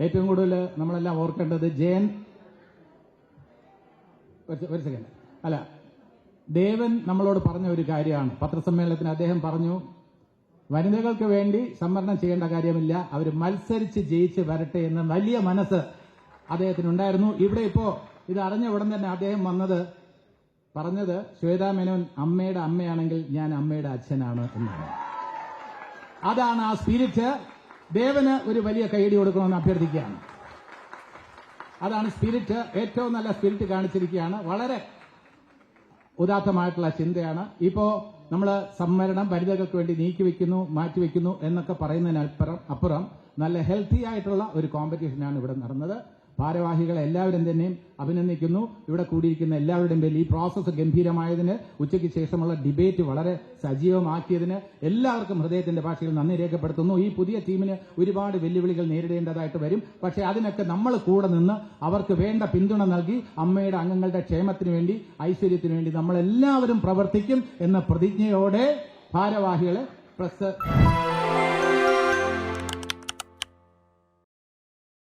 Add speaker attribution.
Speaker 1: ഏറ്റവും കൂടുതൽ നമ്മളെല്ലാം ഓർക്കേണ്ടത് ജയൻ ഒരു സെക്കൻഡ് അല്ല ദേവൻ നമ്മളോട് പറഞ്ഞ ഒരു കാര്യമാണ്. പത്രസമ്മേളനത്തിന് അദ്ദേഹം പറഞ്ഞു വനിതകൾക്ക് വേണ്ടി സംവരണം ചെയ്യേണ്ട കാര്യമില്ല. അവർ മത്സരിച്ച് ജയിച്ച് വരട്ടെ എന്ന വലിയ മനസ്സ് അദ്ദേഹത്തിനുണ്ടായിരുന്നു. ഇവിടെ ഇപ്പോ ഇത് അറിഞ്ഞ ഉടൻ തന്നെ അദ്ദേഹം വന്നത് പറഞ്ഞത് ശ്വേതാ മേനോൻ അമ്മയുടെ അമ്മയാണെങ്കിൽ ഞാൻ അമ്മയുടെ അച്ഛനാണ് എന്നാണ്. അതാണ് ആ സ്പിരിറ്റ് ദേവന് ഒരു വലിയ കൈയടി കൊടുക്കണമെന്ന് അഭ്യർത്ഥിക്കുകയാണ്. അതാണ് സ്പിരിറ്റ് ഏറ്റവും നല്ല സ്പിരിറ്റ് കാണിച്ചിരിക്കുകയാണ്. വളരെ ഉദാത്തമായിട്ടുള്ള ചിന്തയാണ്. ഇപ്പോ നമ്മൾ സംവരണം വനിതകൾക്ക് വേണ്ടി നീക്കിവെക്കുന്നു മാറ്റിവെക്കുന്നു എന്നൊക്കെ പറയുന്നതിനപ്പുറം അപ്പുറം നല്ല ഹെൽത്തി ആയിട്ടുള്ള ഒരു കോമ്പറ്റീഷനാണ് ഇവിടെ നടന്നത്. ഭാരവാഹികളെ എല്ലാവരും തന്നെയും അഭിനന്ദിക്കുന്നു. ഇവിടെ കൂടിയിരിക്കുന്ന എല്ലാവരുടെയും പേരിൽ ഈ പ്രോസസ്സ് ഗംഭീരമായതിന് ഉച്ചയ്ക്ക് ശേഷമുള്ള ഡിബേറ്റ് വളരെ സജീവമാക്കിയതിന് എല്ലാവർക്കും ഹൃദയത്തിന്റെ ഭാഷയിൽ നന്ദി രേഖപ്പെടുത്തുന്നു. ഈ പുതിയ ടീമിന് ഒരുപാട് വെല്ലുവിളികൾ നേരിടേണ്ടതായിട്ട് വരും. പക്ഷേ അതിനൊക്കെ നമ്മൾ കൂടെ നിന്ന് അവർക്ക് വേണ്ട പിന്തുണ നൽകി അമ്മയുടെ അംഗങ്ങളുടെ ക്ഷേമത്തിന് വേണ്ടി ഐശ്വര്യത്തിന് വേണ്ടി നമ്മളെല്ലാവരും പ്രവർത്തിക്കും എന്ന പ്രതിജ്ഞയോടെ ഭാരവാഹികളെ പ്രസ്